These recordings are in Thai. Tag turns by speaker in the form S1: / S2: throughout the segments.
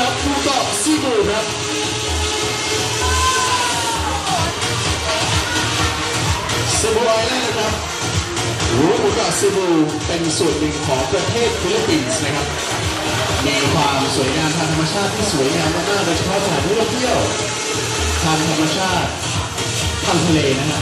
S1: ต้อนรับผู้ตอบซีบูครับซีบูไอแลนด์นะครับรู้หมู่เกาะซีบูเป็นส่วนหนึ่งของประเทศฟิลิปปินส์นะครับ มีความสวยงามทางธรรมชาติที่สวยงามมากๆโดยเฉพาะสถานที่ท่องเที่ยวทางธรรมชาติทางทะเลนะฮะ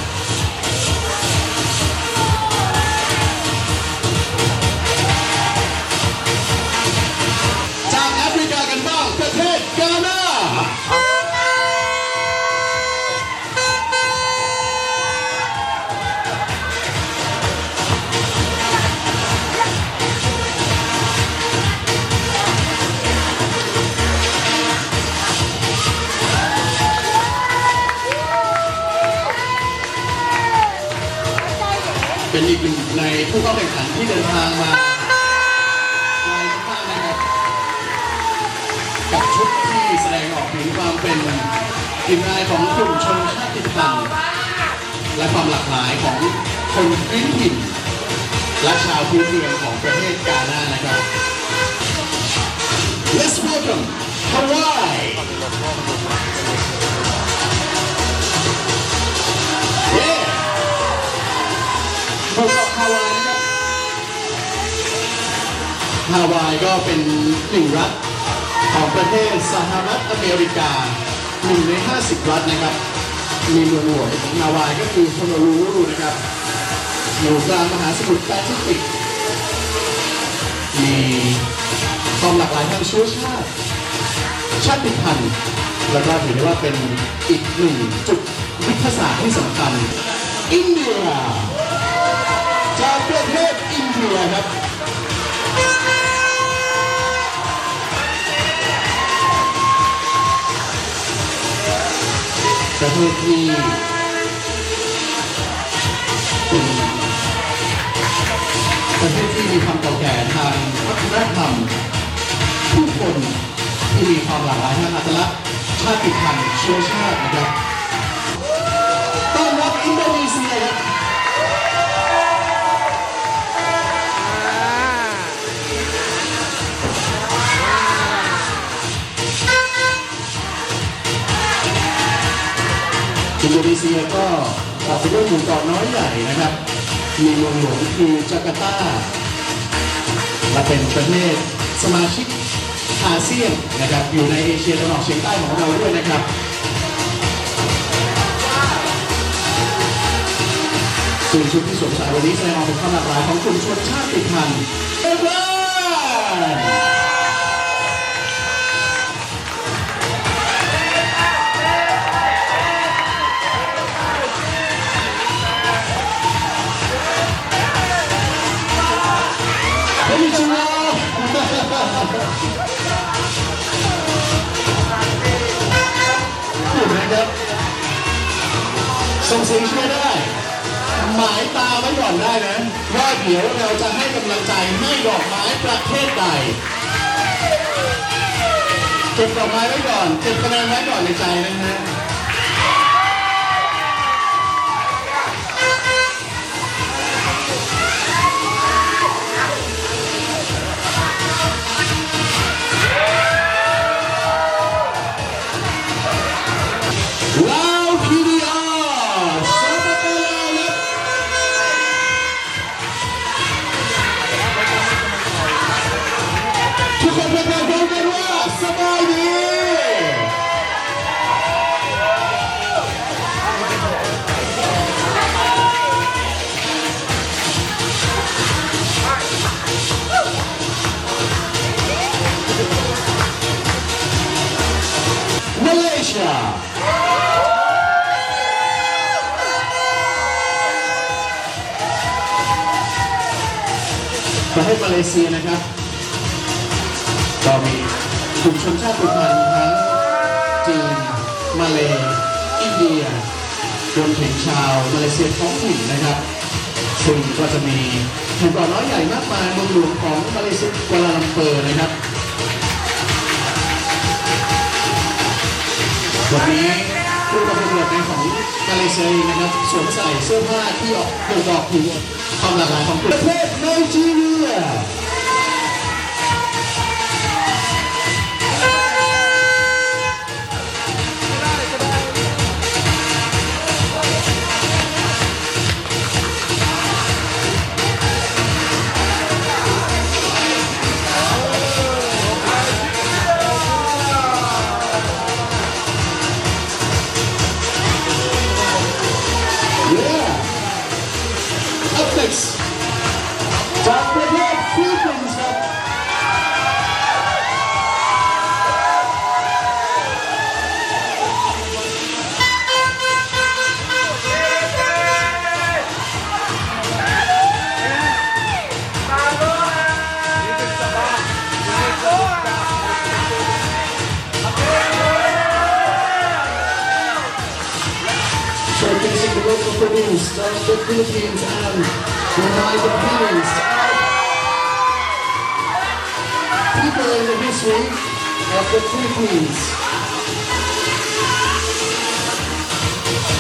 S1: เป็นอีกหนึ่งในผู้เข้าแข่งขันที่เดินทางมาไกลมากนะครับกับชุดที่แสดงออกถึงความเป็นกลิ่นอายของกลุ่มชนชาติพันธุ์และความหลากหลายของคนพื้นถิ่นและชาวพื้นเมืองของประเทศกานานะครับ Let's welcome Hawaii ฮาวายครับฮาวายก็เป็นหนึ่งรัฐของประเทศสหรัฐอเมริกาหนึ่งใน 50 รัฐนะครับ มีเมืองหลวงของฮาวายก็คือโฮโนลูลูนะครับอยู่กลางมหาสมุทรแปซิฟิกมีความหลากหลายทางเชื้อชาติ ชาติพันธุ์แล้วก็ถือได้ว่าเป็นอีกหนึ่งจุดวิทยาศาสตร์ที่สำคัญอินเดีย ศอินเดียครับประเทศที่เป็นประเทศที่มีความเก่าแก่ทางวัฒนธรรมผู้คนที่มีความหลากหลายทางอัตลักษณ์ชาติพันธุ์เชื้อชาตินะครับต้อนรับ โดนีเซียก็ต่อไปด้วยหมู่เกาะน้อยใหญ่นะครับ มีเมืองหลวงคือจาการ์ตาและเป็นประเทศสมาชิกอาเซียนนะครับอยู่ในเอเชียตะวันออกเฉียงใต้ของเราด้วยนะครับส่วนชุดที่สวมใส่วันนี้แสดงออกถึงความหลากหลายของกลุ่มชนชาติพันธุ์เอเวอร์ ส่งเสียงช่วยได้ หมายตาไว้ก่อนได้นะ ว่าเดี๋ยวเราจะให้กำลังใจให้ดอกไม้ประเภทใดเก็บดอกไม้ไว้ก่อนเก็บคะแนนไว้ก่อนในใจนะฮะลา ทศมาเลเซียนะครับ ก็มีกลุ่มชนชาติพันธุ์ทั้งจีน มาเลอินเดียรวมถึงชาวมาเลเซียท้องถิ่นนะครับ ซึ่งก็จะมีหมู่เกาะน้อยใหญ่มากมายเมืองหลวงของมาเลเซียกัวลาลัมเปอร์นะครับวันนี้ผู้ประกวดในของมาเลเซียนะครับสวมใส่เสื้อผ้าที่ออกบ่งบอกถึง ความหลากหลายของประเทศไนจีเรีย local produce of the Philippines and remind the parents people in the history of the Philippines.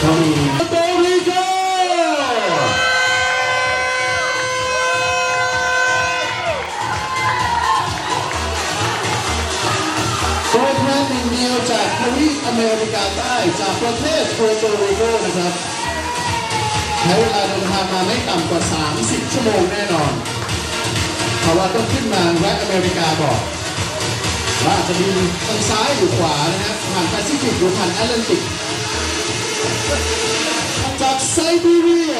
S1: Coming. Puerto Rico! Philippines ตัวแทนหนึ่งเดียวจากทวีปอเมริกาใต้จากประเทศโปรโตริโกนะครับใช้เวลาเดินทางมาไม่ต่ำกว่า 30 ชั่วโมงแน่นอน เพราะว่าต้องขึ้นมาแวะอเมริกาก่อนว่าอาจจะมีทางซ้ายหรือขวานะฮะผ่านแปซิฟิกหรือผ่านแอตแลนติก จากไซบีเรีย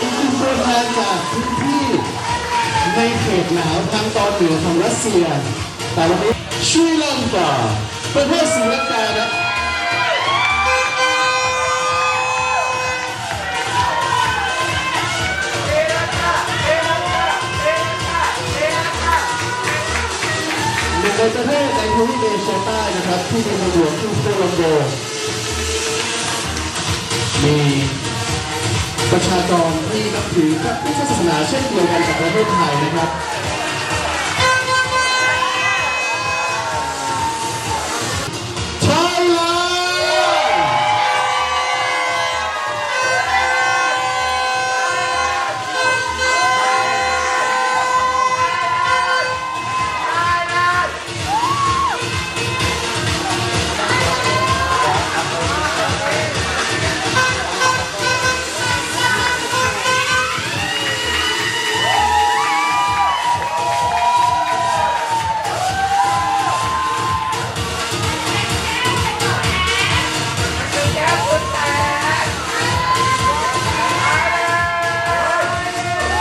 S1: อีกหนึ่งตัวแทนจาก ในเขตหนาวทางตอนเหนือของรัสเซีย แต่วันนี้ชรีลังกาประเทศศรีลังการนึ่งในประเทศในทวีปเอเชียใต้นะครับ ที่มีเมืองหลวงคือโคลัมโบมี ประชากรที่นับถือพระพุทธศาสนาเช่นเดียวกันกับประเทศไทยนะครับ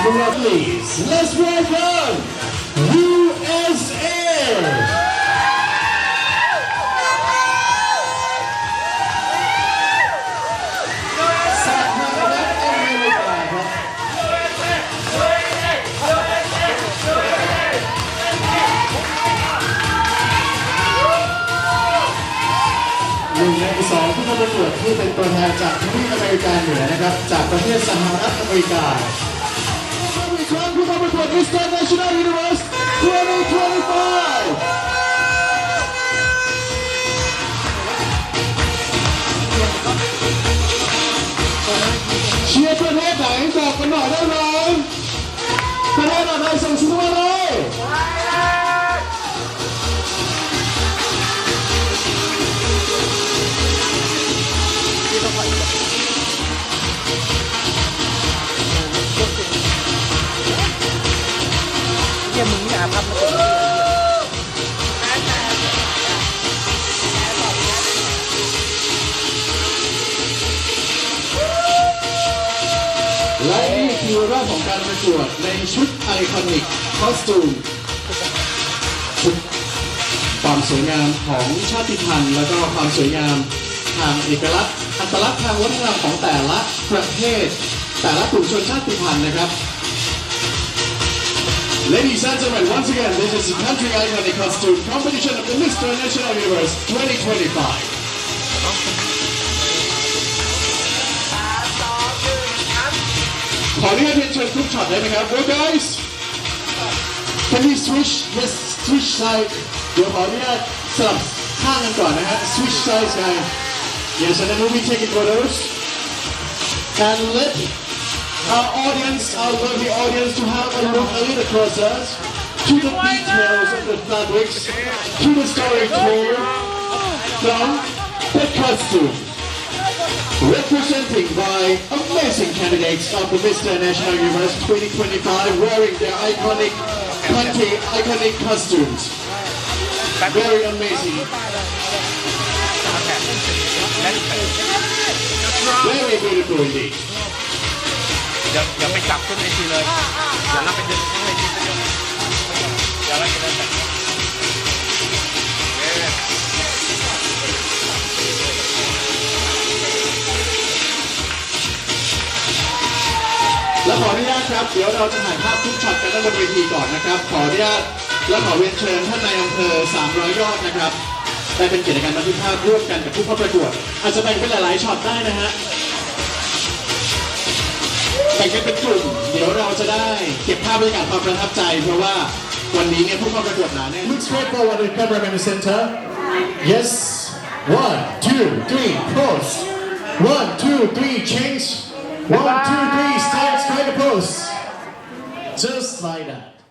S1: มึง please let's welcome USA Who's number for Miss National Universe 2025? รอบของการประกวดในชุดไอคอนิกคอสตูมชุดความสวยงามของชาติพันธุ์ แล้วก็ความสวยงามทางเอกลักษณ์อัตลักษณ์ทางวัฒนธรรมของแต่ละประเทศ แต่ละกลุ่มชนชาติพันธุ์นะครับ Ladies and gentlemen, once again, this is the Country Iconic Costume Competition of the Mr. National Universe 2025. ขออนุญาตเรียนเชิญทุกช็อตได้ไหมครับ Well guys can we switch yes switch side เดี๋ยวขออนุญาตสลับข้างกันก่อนนะฮะ switch sides guys yes and then we'll be taking photos and let our audience our lovely audience to have a look a little closer to the details of the fabrics to the story told from the costume representing by amazing candidates of the Mr. National Universe 2025 wearing their iconic country iconic costumes. Very amazing. Very beautiful indeed.
S2: เดี๋ยวเดี๋ยวไปจับขึ้นเวทีเลย เดี๋ยวเราไปดึงขึ้นเวทีไปดึงเดี๋ยวเราจะเดินไป
S1: และ นุญาตครับ เดี๋ยวเราจะถ่ายภาพทุกช็อตกันด้านบนเวทีก่อนนะครับ ขออนุญาตและขอเรียนเชิญท่านนายอำเภอ 300 ยอดนะครับได้เป็นเกียรติในการบันทึกภาพร่วมกันกับผู้เข้าประกวด อาจจะแบ่งเป็นหลายๆช็อตได้นะฮะแบ่งกันเป็นกลุ่ม เดี๋ยวเราจะได้เก็บภาพบรรยากาศความประทับใจ เพราะว่าวันนี้เนี่ยผู้เข้าประกวดหนาแน่น Look straight forward to the cameraman center Yes one two three pose one two three change one two three stand straight pose just like that